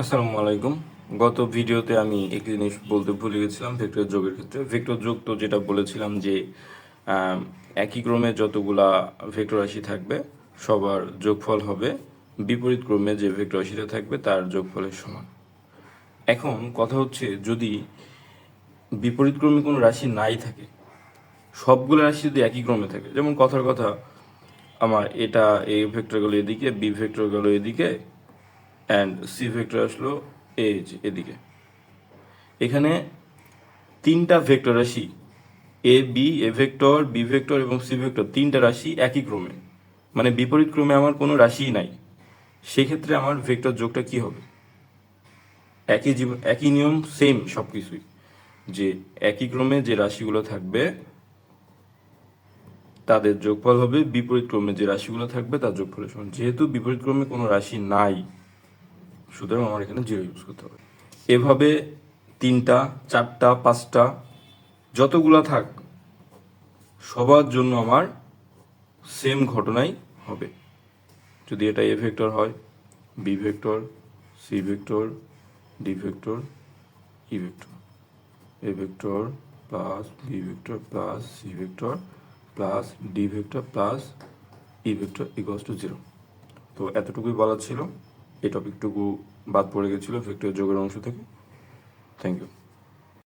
আসসালামু আলাইকুম। গত ভিডিওতে আমি একটি জিনিস বলতে ভুলে গেছিলাম ভেক্টর যোগের ক্ষেত্রে। ভেক্টর যোগ তো যেটা বলেছিলাম যে একই ক্রমে যতগুলা ভেক্টর রাশি থাকবে, সবার যোগফল হবে বিপরীত ক্রমে যে ভেক্টর রাশিটা থাকবে তার যোগফলের সমান। এখন কথা হচ্ছে, যদি বিপরীত ক্রমে কোনো রাশি নাই থাকে, সবগুলো রাশি যদি একই ক্রমে থাকে, যেমন কথার কথা, আমার এটা এ ভেক্টর গেলো এদিকে, বি ভেক্টর গেলো এদিকে অ্যান্ড সি ভেক্টর আসলো এজ এদিকে। এখানে তিনটা ভেক্টর রাশি A B A vector B vector এবং সি ভেক্টর তিনটা রাশি একই ক্রমে। মানে বিপরীত ক্রমে আমার কোনো রাশিই নাই। সেক্ষেত্রে আমার ভেক্টর যোগটা কি হবে? একই জীবন একই নিয়ম সেম সব কিছুই যে একই ক্রমে যে রাশিগুলো থাকবে, তাদের যোগফল হবে বিপরীত ক্রমে যে রাশিগুলো থাকবে, তার যোগফলের সমান। যেহেতু বিপরীত ক্রমে কোনো রাশি নাই সুতরাং আমার এখানে জিরো ইউজ করতে হবে। এভাবে তিনটা, চারটা, পাঁচটা, যতগুলা থাক, সবার জন্য আমার সেম ঘটনাই হবে। যদি এটা এ ভেক্টর হয় B vector C vector D vector E vector A vector plus B vector plus C vector plus D vector plus E vector equals to zero তো এতটুকুই বলার ছিল। এই টপিকটুকু বাদ পড়ে গেছিল ভেক্টর যোগের অংশ থেকে। Thank you